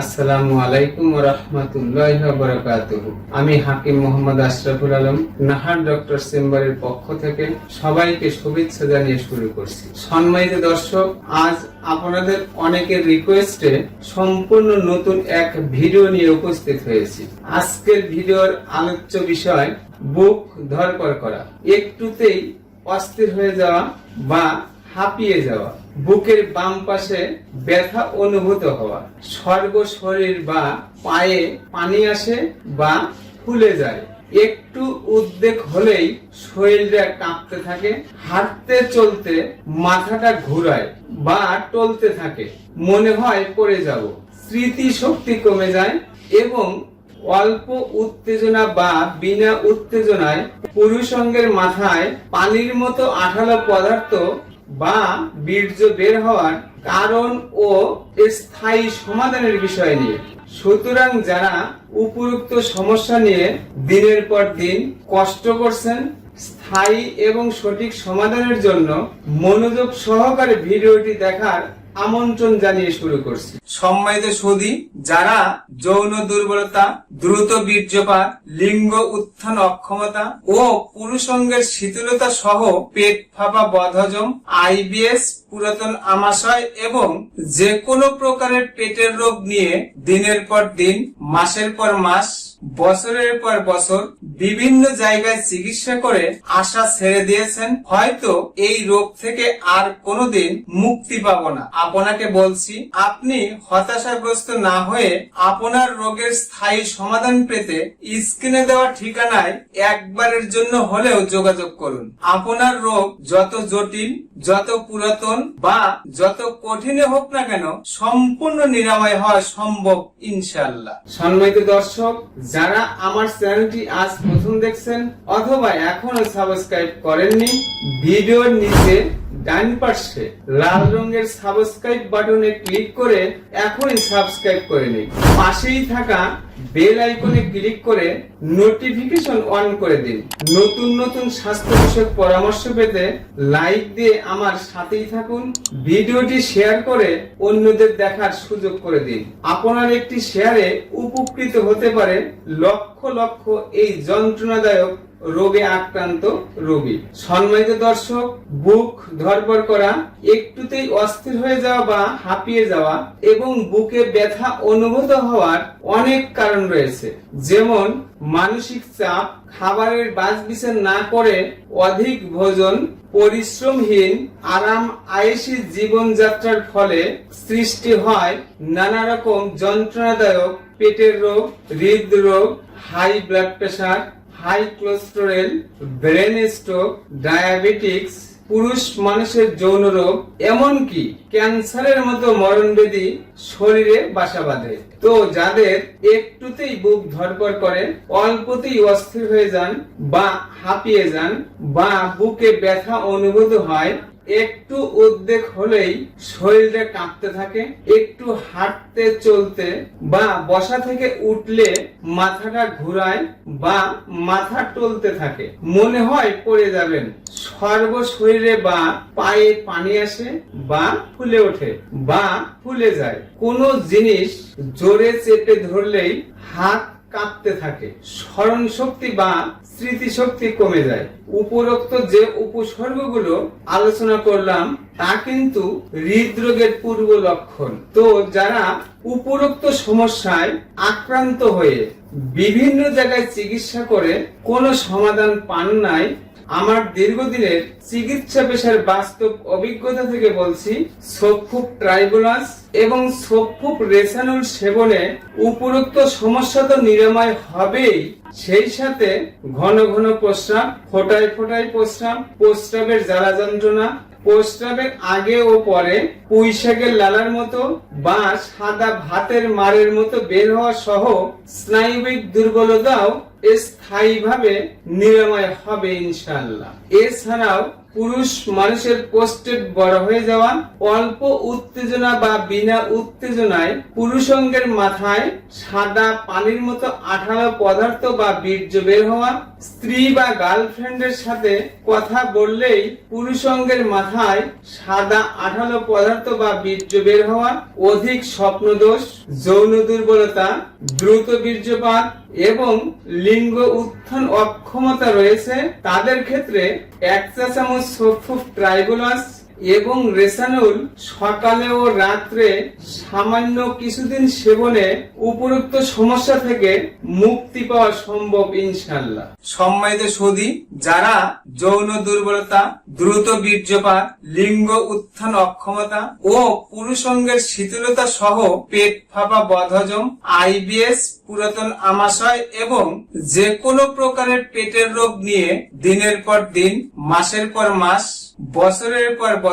আসসালামু আলাইকুম আমি হাকিম মোহাম্মদ আশরাফুল আলম, নাহার ডক্টর চেম্বারের পক্ষ থেকে সবাইকে জানিয়ে শুরু করছি। দর্শক, আজ আপনাদের অনেকের রিকোয়েস্টে সম্পূর্ণ নতুন এক ভিডিও নিয়ে উপস্থিত হয়েছি। আজকের ভিডিওর আলোচ্য বিষয়, বুক ধরপড় করা। একটুতেই অস্থির হয়ে যাওয়া বা হাঁপিয়ে যাওয়া। বুকের বাম পাশে ব্যথা অনুভূত হওয়া। সর্ব শরীর বা পায়ে পানি আসে বা ফুলে যায়। একটু উদ্বেগ হলেই শরীরটা কাঁপতে থাকে, হাঁটতে চলতে মাথাটা ঘুরায় বা টলতে থাকে, মনে হয় পড়ে যাব। স্মৃতি শক্তি কমে যায় এবং অল্প উত্তেজনা বা বিনা উত্তেজনায় পুরুষঙ্গের মাথায় পানির মতো আঠালো পদার্থ বা বীর্য বের হওয়ার কারণ ও স্থায়ী সমাধানের বিষয় নিয়ে। সুতরাং যারা উপরুক্ত সমস্যা নিয়ে দিনের পর দিন কষ্ট করছেন, স্থায়ী এবং সঠিক সমাধানের জন্য মনোযোগ সহকারে ভিডিওটি দেখার আমন্ত্রণ জানিয়ে শুরু করছি। সম্মানিত সুদী যারা যৌন দুর্বলতা, দ্রুত বীর্যপাত, লিঙ্গ উত্থান অক্ষমতা ও পুরুষঙ্গের শীতলতা সহ পেট ফাঁপা বদহজম, আইবিএস, পুরাতন আমাশয় এবং যে কোনো প্রকারের পেটের রোগ নিয়ে দিনের পর দিন, মাসের পর মাস, বছরের পর বছর বিভিন্ন জায়গায় চিকিৎসা করে আশা ছেড়ে দিয়েছেন, হয়তো এই রোগ থেকে আর কোনোদিন মুক্তি পাবো না। আপনাকে বলছি, আপনি হতাশাগ্রস্ত না হয়ে আপনার রোগের স্থায়ী সমাধান পেতে স্ক্রিনে দেওয়া ঠিকানায় একবারের জন্য হলেও যোগাযোগ করুন। আপনার রোগ যত জটিল, যত পুরাতন বা যত কঠিনে হোক না কেন, সম্পূর্ণ নিরাময় হওয়া সম্ভব ইনশাল্লাহ সম্মানিত দর্শক, যারা আমার চ্যানেলটি আজ প্রথম দেখছেন অথবা এখনও সাবস্ক্রাইব করেননি, ভিডিওর নিচে ডান পাশে লাল রঙের সাবস্ক্রাইব বাটনে ক্লিক করে এখনই সাবস্ক্রাইব করে নিন। পাশেই থাকা বেল আইকনে ক্লিক করে নোটিফিকেশন অন করে দিন। নতুন নতুন স্বাস্থ্য বিষয়ক পরামর্শ পেতে লাইক দিয়ে আমার সাথেই থাকুন। ভিডিওটি শেয়ার করে অন্যদের দেখার সুযোগ করে দিন। আপনার একটি শেয়ারে উপকৃত হতে পারে লক্ষ লক্ষ এই যন্ত্রণাদায়ক রোগে আক্রান্ত রোগী। সম্মানিত দর্শক, বুক ধরপড় করা, একটুতেই অস্থির হয়ে যাওয়া বা হাঁপিয়ে যাওয়া এবং বুকে ব্যথা অনুভূত হওয়ার অনেক কারণ রয়েছে। যেমন, মানসিক চাপ, খাবারের বাজ বিচার না করে অধিক ভোজন, পরিশ্রমহীন, আরাম আয়েসী জীবনযাত্রার ফলে সৃষ্টি হয় নানা রকম যন্ত্রণাদায়ক পেটের রোগ, হৃদরোগ, high blood pressure high cholesterol, brain stroke, diabetics, পুরুষ মানুষের যৌন রোগ, এমনকি ক্যান্সারের মতো মরণবেদী শরীরে বাসা বাঁধে। তো যাদের একটুতেই বুক ধরপর করে, অল্পতেই অস্থির হয়ে যান বা হাঁপিয়ে যান বা বুকে ব্যথা অনুভূত হয় একটু উদ্বেগ হলেই শরীরটা কাঁপতে থাকে, একটু হাঁটতে চলতে বা বসা থেকে উঠলে মাথাটা ঘুরায় বা মাথা টলতে থাকে। মনে হয় পড়ে যাবেন। সর্ব শরীরে বা পায়ে পানি আসে বা ফুলে ওঠে বা ফুলে যায়। কোনো জিনিস জোরে চেপে ধরলেই হাত কাঁপতে থাকে। স্মরণ শক্তি বা স্মৃতিশক্তি কমে যায়। উপরোক্ত যে উপসর্গগুলো আলোচনা করলাম, তা কিন্তু হৃদরোগের পূর্ব লক্ষণ। তো যারা উপরোক্ত সমস্যায় আক্রান্ত হয়ে বিভিন্ন জায়গায় চিকিৎসা করে কোনো সমাধান পান নাই আমার দীর্ঘদিনের চিকিৎসা পেশার বাস্তব অভিজ্ঞতা থেকে বলছি সফুক ট্রাইবুলাস এবং সফুক রেসানুল সেবনে উপরোক্ত সমস্যা তো নিরাময় হবেই। সেই সাথে ঘন ঘন প্রস্রাব, ফোটায় ফোটায় প্রস্রাব, প্রস্রাবের জ্বালা যন্ত্রণা, প্রস্রাবের আগে ও পরে পুঁই শাকের লালার মতো বা সাদা ভাতের মারের মতো বের হওয়া সহ স্নায়ুবিক দুর্বলতাও স্থায়ীভাবে নিরাময় হবে ইনশাল্লাহ এছাড়াও পুরুষ মানুষের পোস্টেট বড় হয়ে যাওয়া, অল্প উত্তেজনা বা বিনা উত্তেজনায় পুরুষঙ্গের মাথায় সাদা পানির মতো আঠালো পদার্থ বা বীর্য বের হওয়া, স্ত্রী বা গার্লফ্রেন্ডের সাথে কথা বললেই পুরুষঙ্গের মাথায় সাদা আঠালো পদার্থ বা বীর্য বের হওয়া, অধিক স্বপ্নদোষ, যৌন দুর্বলতা, দ্রুত বীর্যপাত এবং লিঙ্গ উত্থান অক্ষমতা রয়েছে তাদের ক্ষেত্রে এক চা চামচ সোফুফ ট্রাইবোলাস এবং রেসানুল সকালে ও রাত্রে সামান্য কিছুদিন সেবনে উপরোক্ত সমস্যা থেকে মুক্তি পাওয়া সম্ভব ইনশাল্লাহ সম্মানিত সৌদি, যারা যৌন দুর্বলতা, দ্রুত বীর্যপাত, লিঙ্গ উত্থান অক্ষমতা ও পুরুষঙ্গের শীতলতা সহ পেট ফাঁপা বদহজম, আইবিএস, পুরাতন আমাশয় এবং যে কোনো প্রকারের পেটের রোগ নিয়ে দিনের পর দিন, মাসের পর মাস, বছরের পর বছর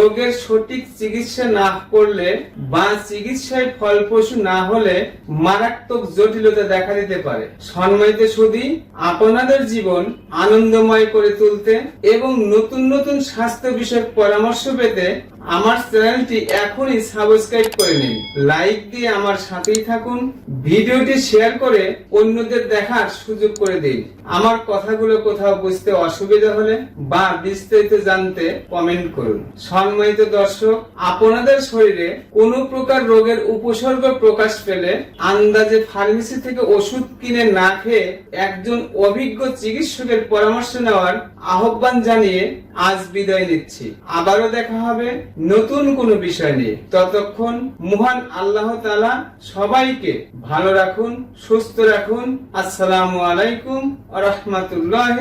রোগের সঠিক চিকিৎসা না করলে বা চিকিৎসায় ফলপ্রসূ না হলে মারাত্মক জটিলতা দেখা দিতে পারে। সম্মানিত সুদী আপনাদের জীবন আনন্দময় করে তুলতে এবং নতুন নতুন স্বাস্থ্য বিষয়ক পরামর্শ পেতে আমার চ্যানেলটি এখনই সাবস্ক্রাইব করে নিন। লাইক দিয়ে আমার সাথেই থাকুন। ভিডিওটি শেয়ার করে অন্যদের দেখার সুযোগ করে দিন। আমার কথাগুলো কোথাও বুঝতে অসুবিধা হলে বা বিস্তারিত জানতে কমেন্ট করুন। সম্মানিত দর্শক, আপনাদের শরীরে কোনো প্রকার রোগের উপসর্গ প্রকাশ পেলে আন্দাজে ফার্মেসি থেকে ওষুধ কিনে না খেয়ে একজন অভিজ্ঞ চিকিৎসকের পরামর্শ নেওয়ার আহ্বান জানিয়ে আজ বিদায় নিচ্ছি। আবারও দেখা হবে নতুন কোনো বিষয় নিয়ে ততক্ষণ মহান আল্লাহ তালা সবাইকে ভালো রাখুন, সুস্থ রাখুন। আসসালামু আলাইকুম রহমতুল্লাহ